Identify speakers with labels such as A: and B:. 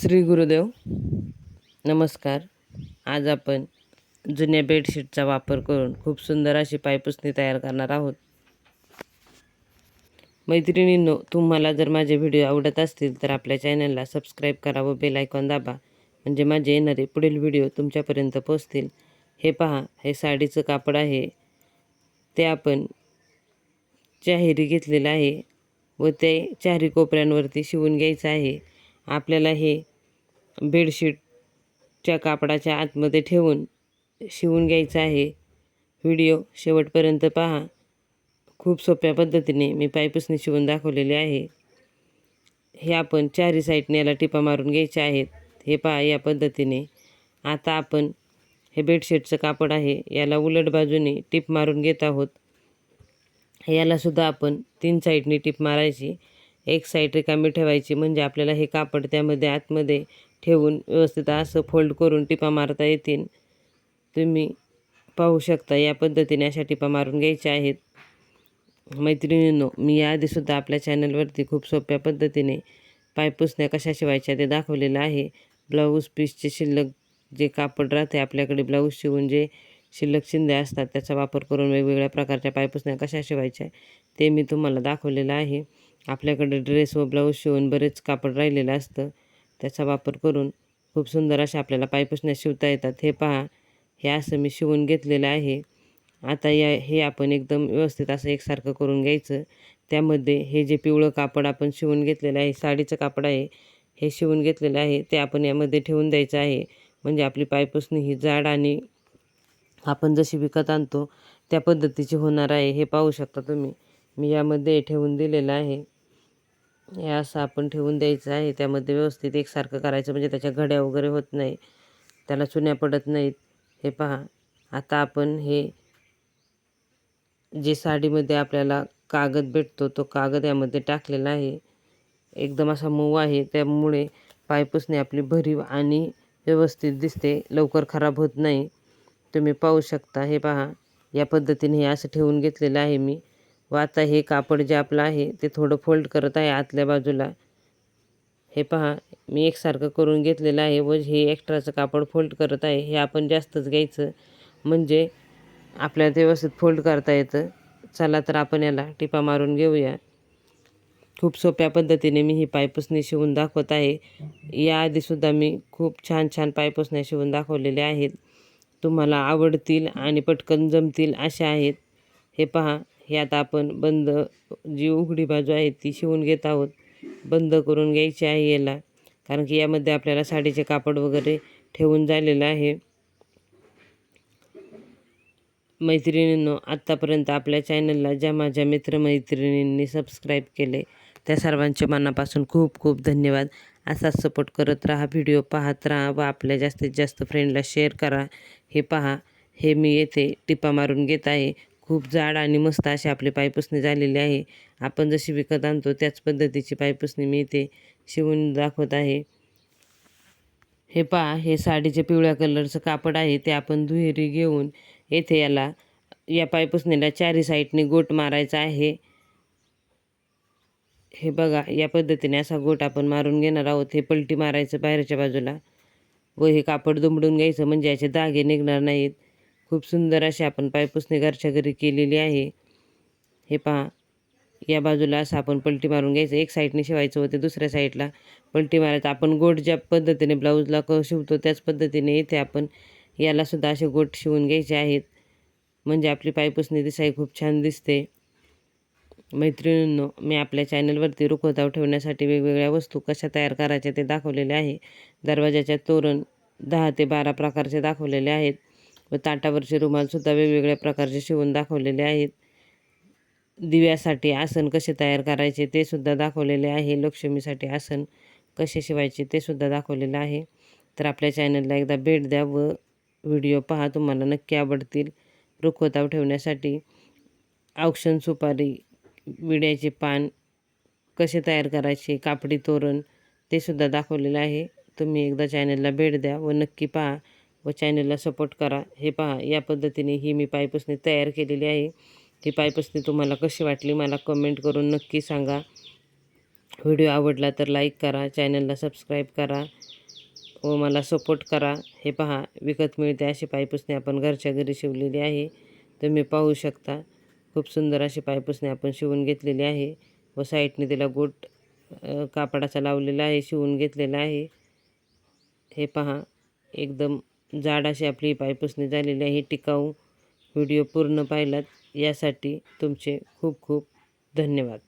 A: श्री गुरुदेव नमस्कार. आज आपण जुन्या बेडशीटचा वापर करून खूप सुंदर अशी पायपुसणी तयार करणार आहोत. मैत्रिणींनो तुम्हाला जर माझे व्हिडिओ आवडत असतील तर आपल्या चॅनलला सबस्क्राईब करा व बेल आयकॉन दाबा म्हणजे माझे येणारे पुढील व्हिडिओ तुमच्यापर्यंत पोहोचतील. हे पहा हे साडीचं कापड आहे. ते आपण चाहेरी घेतलेलं आहे व ते चारी कोपऱ्यांवरती शिवून घ्यायचं आहे. आपल्याला हे बेडशीटच्या कापडाच्या आतमध्ये ठेवून शिवून घ्यायचं आहे. व्हिडिओ शेवटपर्यंत पहा. खूप सोप्या पद्धतीने मी पायपुसणी शिवून दाखवलेली आहे. हे आपण चारी साईडने याला टिपा मारून घ्यायचे आहेत. हे पहा या पद्धतीने. आता आपण हे बेडशीटचं कापड आहे याला उलट बाजूने टिप मारून घेत आहोत. यालासुद्धा आपण तीन साईडने टिप मारायची एक साईड रिकामी ठेवायची म्हणजे आपल्याला हे कापड त्यामध्ये आतमध्ये ठेवून व्यवस्थित असं फोल्ड करून टिपा मारता येतील. तुम्ही पाहू शकता या पद्धतीने अशा टिपा मारून घ्यायच्या आहेत. मैत्रिणींनो मी याआधीसुद्धा आपल्या चॅनलवरती खूप सोप्या पद्धतीने पायपुसण्या कशा शिवायच्या ते दाखवलेलं आहे. ब्लाऊज पीसचे शिल्लक जे कापड राहते आपल्याकडे ब्लाऊज शिवून जे शिल्लक शिंदे असतात त्याचा वापर करून वेगवेगळ्या प्रकारच्या पायपुसण्या कशा शिवायच्या ते मी तुम्हाला दाखवलेलं आहे. आपल्याकडे ड्रेस व ब्लाऊज शिवून बरेच कापड राहिलेलं असतं. त्याचा वापर करून खूप सुंदर अशा आपल्याला पायपुसण्या शिवता येतात. हे पहा हे असं मी शिवून घेतलेलं आहे. आता या हे आपण एकदम व्यवस्थित असं एकसारखं करून घ्यायचं. त्यामध्ये हे जे पिवळं कापड आपण शिवून घेतलेलं आहे साडीचं कापड आहे हे शिवून घेतलेलं आहे. ते आपण यामध्ये ठेवून द्यायचं आहे. म्हणजे आपली पायपुसणी ही जाड आणि आपण जशी विकत आणतो त्या पद्धतीची होणार आहे. हे पाहू शकता तुम्ही. मी यामध्ये ठेवून दिलेलं आहे. हे असं आपण ठेवून द्यायचं आहे. त्यामध्ये व्यवस्थित एकसारखं करायचं म्हणजे त्याच्या घड्या वगैरे होत नाही. त्याला चुन्या पडत नाहीत. हे पहा. आता आपण हे जे साडीमध्ये आपल्याला कागद भेटतो तो कागद यामध्ये टाकलेला आहे. एकदम असा मऊ आहे. त्यामुळे पायपुसणे आपली भरीव आणि व्यवस्थित दिसते. लवकर खराब होत नाही. तुम्ही पाहू शकता. हे पहा. या पद्धतीने हे असं ठेवून घेतलेलं आहे मी. व आता हे कापड जे आपलं आहे ते थोडं फोल्ड करत आहे आतल्या बाजूला. हे पहा मी एकसारखं करून घेतलेलं आहे. व हे एक्स्ट्राचं कापड फोल्ड करत आहे. हे आपण जास्तच घ्यायचं म्हणजे आपल्याला ते व्यवस्थित फोल्ड करता येतं. चला तर आपण याला टिपा मारून घेऊया. खूप सोप्या पद्धतीने मी ही पायपुसणी शिवून दाखवत आहे. याआधीसुद्धा मी खूप छान छान पायपुसण्या शिवून दाखवलेल्या आहेत. तुम्हाला आवडतील आणि पटकन जमतील अशा आहेत. हे पहा हे आता आपण बंद जी उघडी बाजू आहे ती शिवून घेत आहोत. बंद करून घ्यायची आहे याला. कारण की यामध्ये आपल्याला साडीचे कापड वगैरे ठेवून झालेलं आहे. मैत्रिणींनो आत्तापर्यंत आपल्या चॅनलला ज्या माझ्या मित्रमैत्रिणींनी सबस्क्राईब केले त्या सर्वांचे मनापासून खूप खूप धन्यवाद. असाच सपोर्ट करत राहा व्हिडिओ पाहत राहा व आपल्या जास्तीत जास्त फ्रेंडला शेअर करा. हे पहा हे मी येथे टिपा मारून घेत आहे. खूप जाड आणि मस्त अशी आपली पायपुसणी झालेली आहे. आपण जशी विकत आणतो त्याच पद्धतीची पायपुसणी मी इथे शिवून दाखवत आहे. हे पहा हे साडीचे पिवळ्या कलरचं कापड आहे. ते आपण दुहेरी घेऊन येथे याला या पायपुसणीला चारी साईडने गोट मारायचा आहे. हे बघा या पद्धतीने असा गोट आपण मारून घेणार आहोत. हे पलटी मारायचं बाहेरच्या बाजूला व हे कापड दुमडून घ्यायचं म्हणजे याचे दागे निघणार नाहीत. खूप सुंदर अशी आपण पायपुसणी घरच्या घरी केलेली आहे. हे पहा या बाजूला असं आपण पलटी मारून घ्यायचं. एक साईडने शिवायचं होते दुसऱ्या साईडला पलटी मारायचं. आपण गोट ज्या पद्धतीने ब्लाऊजला क शिवतो त्याच पद्धतीने इथे आपण यालासुद्धा असे गोट शिवून घ्यायचे आहेत. म्हणजे आपली पायपुसणी दिसाई खूप छान दिसते. मैत्रिणींनो मी आपल्या चॅनलवरती रुखवताव ठेवण्यासाठी वेगवेगळ्या वस्तू कशा तयार करायच्या ते दाखवलेले आहे. दरवाजाच्या तोरण दहा ते बारा प्रकारचे दाखवलेले आहेत. व ताटावरचे रुमालसुद्धा वेगवेगळ्या प्रकारचे शिवून दाखवलेले आहेत. दिव्यासाठी आसन कसे तयार करायचे ते सुद्धा दाखवलेले आहे. लक्ष्मीसाठी आसन कसे शिवायचे ते सुद्धा दाखवलेलं आहे. तर आपल्या चॅनलला एकदा भेट द्या व व्हिडिओ पहा तुम्हाला नक्की आवडतील. रुखवताव ठेवण्यासाठी औक्षण सुपारी विड्याचे पान कसे तयार करायचे कापडी तोरण ते सुद्धा दाखवलेलं आहे. तुम्ही एकदा चॅनलला भेट द्या व नक्की पहा. व चॅनलला सपोर्ट करा. हे पहा या पद्धतीने ही मी पायपुसणी तयार केलेली आहे. ही पायपुसणी तुम्हाला कशी वाटली मला कमेंट करून नक्की सांगा. व्हिडिओ आवडला तर लाईक करा चॅनलला सबस्क्राईब करा व मला सपोर्ट करा. हे पहा विकत मिळते अशी पायपुसणी आपण घरच्या घरी शिवलेली आहे. तुम्ही पाहू शकता खूप सुंदर अशी पायपुसणी आपण शिवून घेतलेली आहे व साईडने तिला गोट कापडाचा लावलेला आहे शिवून घेतलेला आहे. हे पहा एकदम जाड अशी आपली पायपुसणी झालेली आहे. टिकाऊ व्हिडिओ पूर्ण पाहिलात. यासाठी तुमचे खूप खूप धन्यवाद.